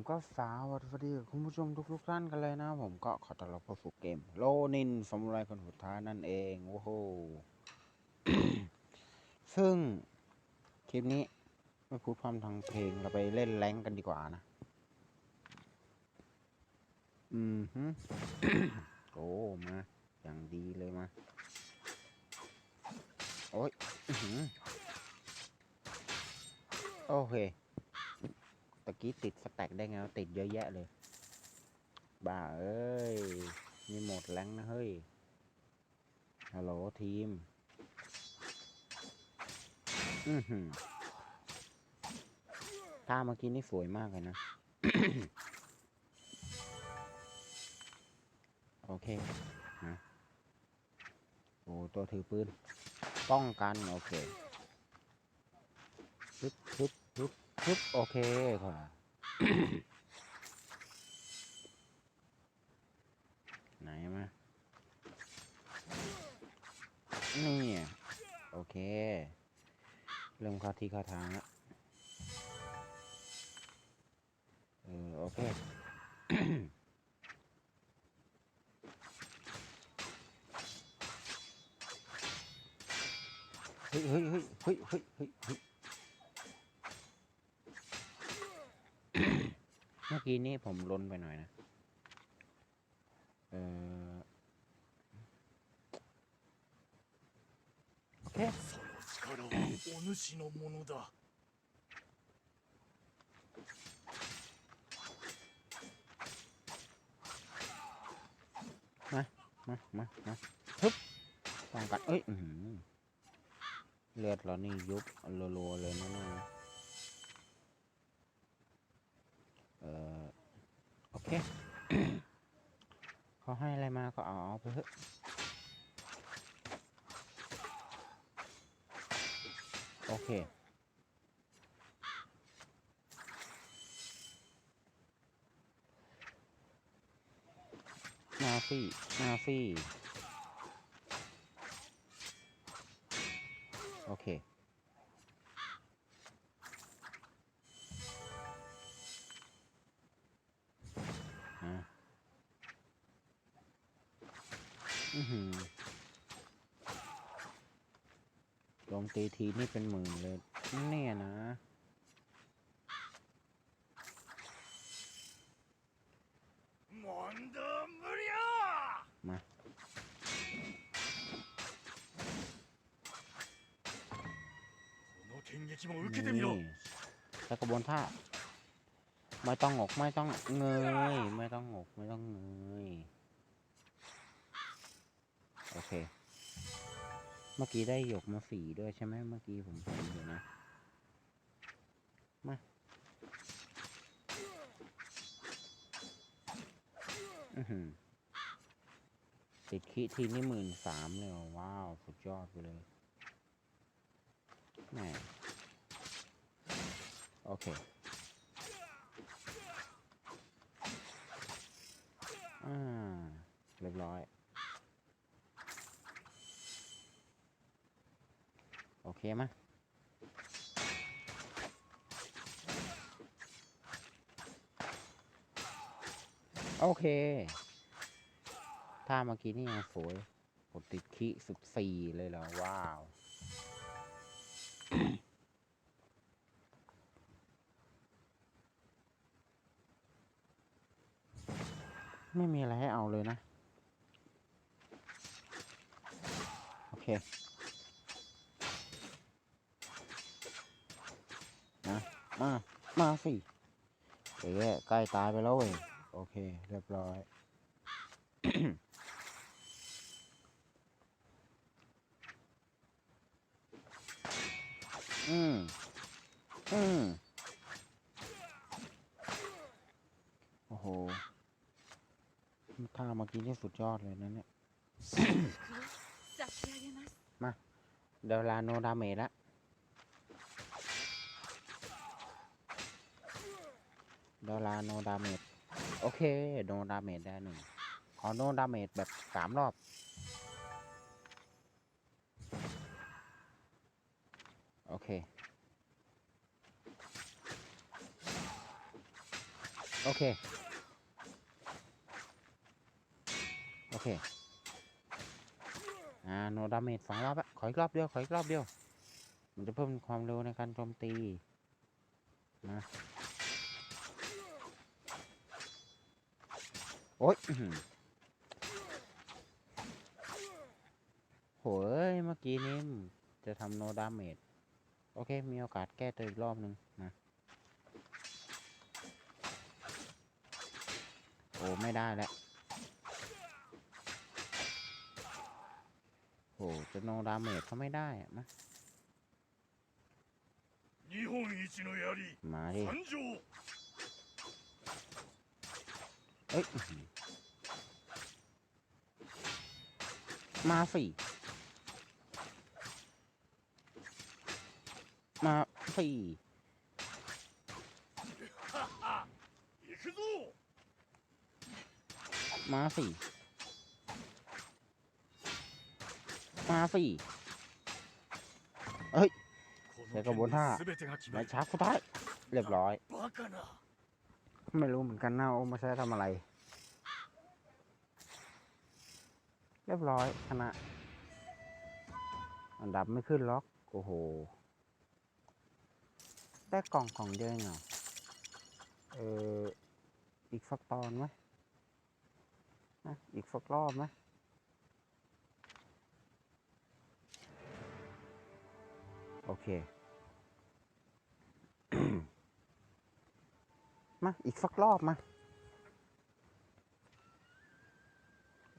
ผมก็สวัสดีคุณผู้ชมทุกๆท่านกันเลยนะ ผมก็ขอต้อนรับเข้าสู่เกม โลนินสมุไรคนสุดท้ายนั่นเองโอ้โหซึ่ง คลิปนี้ไม่พูดความทางเพลงเราไปเล่นแรงกันดีกว่านะ อืมฮึโอ้มา อย่างดีเลยมา โอ้ยโอเคะกี้ติดสแต็กได้ไงติดเยอะแยะเลย บ้าเอ้ยนี่หมดแรงนะเฮ้ย ฮัลโหลทีม อือหือท่าเมื่อกี้นี่สวยมากเลยนะ โอเคนะโอ้ตัวถือปืน ป้องกัน โอเคฮึบฮึบฮึบ ฮึบโอเคค่ะไหนมานี่โอเค เริ่มเข้าที่เข้าทางแล้วเออโอเคเฮ้ยเฮ้ยเฮ้ยเฮ้ยเฮ้ยเฮ้ยเฮ้ย เมื่อกี้นี้ผมลนไปหน่อยนะ เออโอเค その力はお主のものだ มา มา มาฮึบป้องกัน เอ้ย อื้อหือเลือดเรานี่ยุบรัวๆเลยนะเนี่ย เออโอเคเขาให้อะไรมาก็เอาเอาไปเถอะโอเคมาฟี่มาฟี่โอเค ลงตีทีนี่เป็นหมื่นเลยแน่นะ มา นี่แล้กระบวนท่า ไม่ต้องงก ไม่ต้องเงย ไม่ต้องงก ไม่ต้องเงย โอเค เมื่อกี้ได้หยกมาสีด้วยใช่ไหมเมื่อกี้ผมเห็นอยู่นะ มา อือหือติดคิทีนี่หมื่นสามเลยว้าว สุดยอดไปเลยแหมโอเคอ่าเรียบร้อย เคมะโอเค ถ้าเมื่อกี้นี่ยังสวยกดติดคิสิบสี่เลยเหรอ ว้าว ไม่มีอะไรให้เอาเลยนะ โอเค มา มา มาสิเอ๋ใกล้ตายไปแล้วเว้ยโอเค เรียบร้อย อืม อืม โอ้โหท่าเมื่อกี้นี่สุดยอดเลยนะเนี่ย มา เดลาโนดาเมแล้ว เดยวลาโนดาเมจโอเคโนดาเมจได้หนึ่งขอโนดาเมจแบบสามรอบ โอเค โอเค โอเค อ่า โนดาเมจสองรอบอะขออีกรอบเดียว ขออีกรอบเดียว มันจะเพิ่มความเร็วในการโจมตี นะ โอ๊ยโหยเมื่อกี้นี้จะทำโนดาเมจโอเค มีโอกาสแก้ตัวอีกรอบหนึ่งนะ โอ้ ไม่ได้แล้วโหจะโนดาเมจเขาไม่ได้อะนมามาดิ เอ้ยมาสี่มาสี่มาสี่มาสี่เฮ้ยแค่กระบวนท่าไม่ช้าสุด้เรียบร้อย ไม่รู้เหมือนกันนะว่ามาใช้ทำอะไร เรียบร้อยชนะ อันดับไม่ขึ้นล็อก โอ้โห ได้กล่องของเดียวเองเหรอเออ อีกสักตอนไหมอีกสักรอบไหมโอเค มา อีกสักรอบมา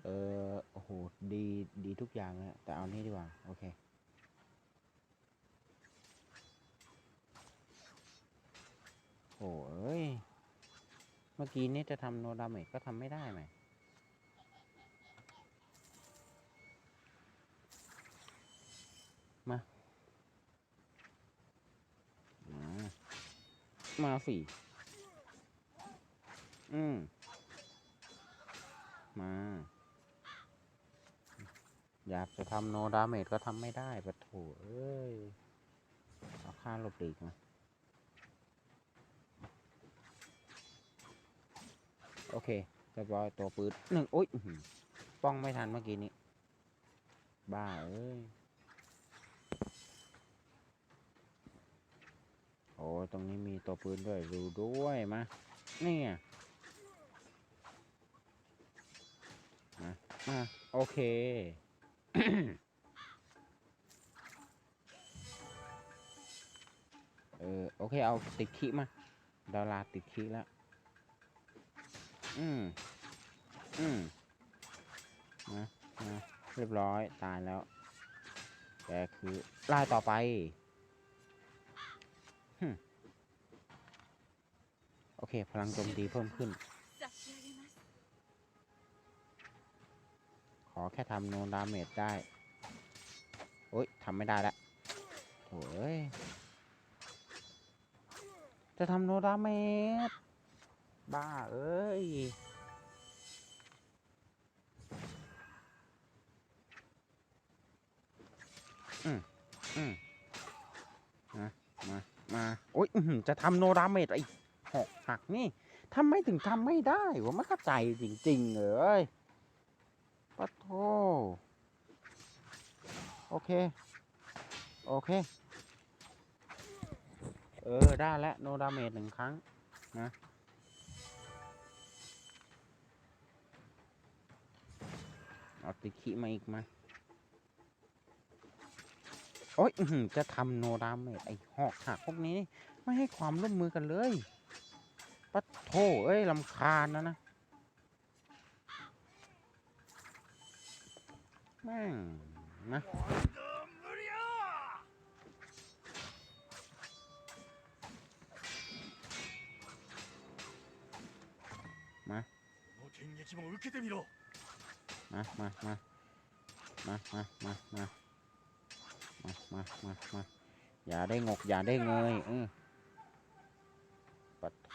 เออโอ้โห ดี ดีทุกอย่างเลยอะแต่เอานี่ดีกว่า โอเค โอ้ย เมื่อกี้นี่จะทำโนดาเมจก็ทำไม่ได้ไหมมา มามาสิ อืมมา อยากจะทำโนดาเมจก็ทำไม่ได้ปะโถเอ้ย เอาค่าหลบหลีกมา โอเคเรียบร้อยตัวปืนหนึ่งอุ้ยป้องไม่ทันเมื่อกี้นี้ บ้า เอ้ย โอ้ตรงนี้มีตัวปืนด้วย ดูด้วยมานี่ไง มามาโอเค เออโอเคเอาติดขี้มาดาราติดขี้แล้ว อืม อืมนะนะเรียบร้อยตายแล้ว แต่คือไล่ต่อไปโอเค พลังโจมตีเพิ่มขึ้น อแค่ทำโนดาเมจได้ โอ๊ยทำไม่ได้ละโถ่เอ้ย จะทำโนดาเมจบ้า เอ้ย อืมอืมมามา มา โอ๊ยจะทำโนดาเมจไอ้หอกหักนี่ทำไมถึงทำไม่ได้วะไม่เข้าใจจริง ๆ เลย ปะโทโอเค โอเค เออ ได้แล้วโนดาเมจหนึ่งครั้ง นะ เอาติคิมาอีกมา โอ๊ยจะทำโนดาเมจไอ้หอกหักพวกนี้ ไม่ให้ความร่วมมือกันเลยปะโถเอ้ยลำคาญนะนะ แม่งนะมามามามามามามามามามามาอย่าได้งก อย่าได้เงยอือปัดโท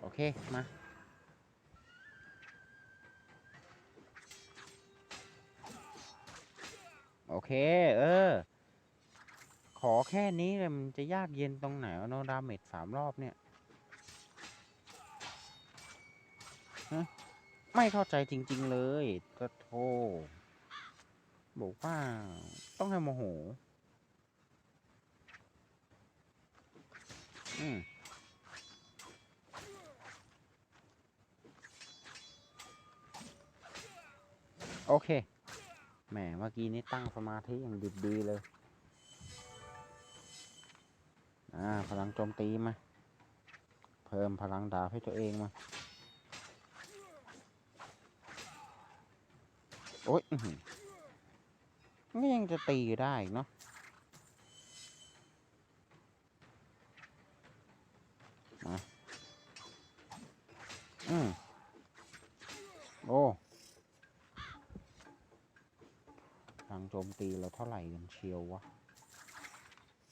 โอเค มา เค เออ ขอแค่นี้เลยมันจะยากเย็นตรงไหนวะโนดาเมจสามรอบเนี่ยฮะไม่เข้าใจจริง ๆ เลยก็โทบอกว่าต้องให้โมโห อืมโอเค แหมเมื่อกี้นี้ตั้งสมาธิอย่างดิบดีเลย อ่า พลังโจมตีมา เพิ่มพลังดาบให้ตัวเองมา โอ๊ยนี่ยังจะตีได้เนาะ มา อืม โอ้พลัง โจมตีเราเท่าไหร่กันเชียววะ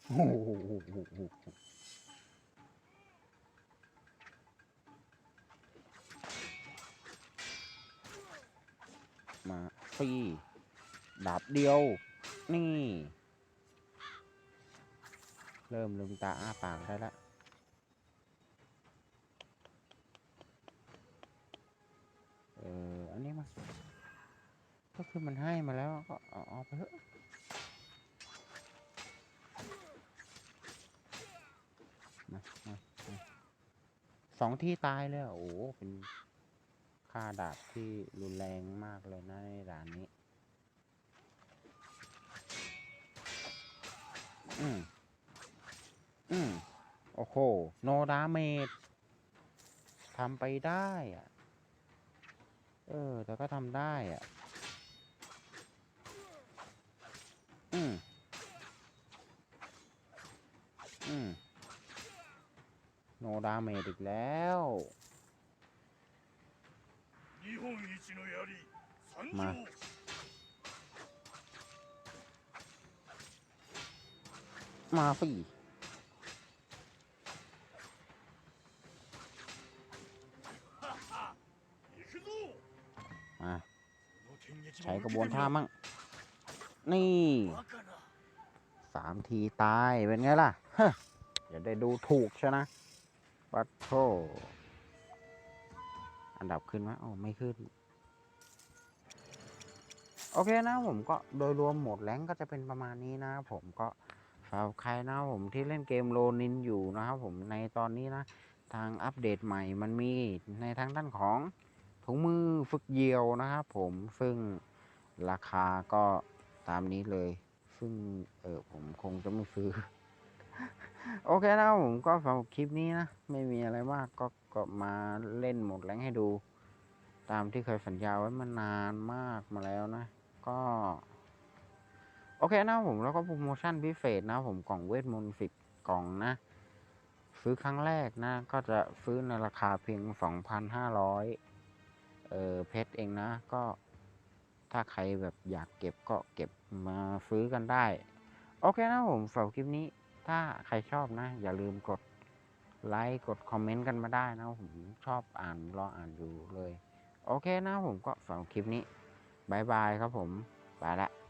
โอ้โหมาฟรีดาบเดียว นี่ เริ่มลืมตาอ้าปากได้ล้วเอออันนี้มา ก็คือมันให้มาแล้วก็เอาเอาไปเถอะมามาสองที่ตายเลยโอ้โหเป็นค่าดาบที่รุนแรงมากเลยนะในด่านนี้ อืมอืมโอ้โห โนดาเมจทำไปได้อะเออ แต่ก็ทำได้อะ อืมอืมโนดาเมจอีกแล้วมามาสิมาใช้กระบวนท่ามั่ง นี่ สามทีตาย เป็นไงล่ะเฮ้อย่าได้ดูถูกชนะปัตโทอันดับขึ้นไหมโอ้ไม่ขึ้น โอเคนะผมก็โดยรวมหมดแรงก็จะเป็นประมาณนี้นะ ผมก็ฝากใครนะผมที่เล่นเกมโลนินอยู่นะครับผมในตอนนี้นะ ทางอัปเดตใหม่มันมีในทางด้านของถุงมือฝึกเยียวนะครับผมซึ่งราคาก็ ตามนี้เลย ซึ่งเออผมคงจะไม่ซื้อ โอเคนะครับผมก็สำหรับคลิปนี้นะ ไม่มีอะไรมากก็ก็มาเล่นหมดแรงให้ดู ตามที่เคยสัญญาไว้มานานมากมาแล้วนะ ก็ โอเคนะผมแล้วก็โปรโมชั่นพิเศษนะผมกล่องเวทมนต์สิบกล่องนะ ซื้อครั้งแรกนะ ก็จะซื้อในราคาเพียง 2,500 เออเพชรเองนะ ก็ ถ้าใครแบบอยากเก็บก็เก็บมาซื้อกันได้ โอเคนะผมสำหรับคลิปนี้ ถ้าใครชอบนะ อย่าลืมกดไลค์กดคอมเมนต์กันมาได้นะผมชอบอ่านรออ่านอยู่เลย โอเคนะผมก็สำหรับคลิปนี้บายบายครับผม ไปละ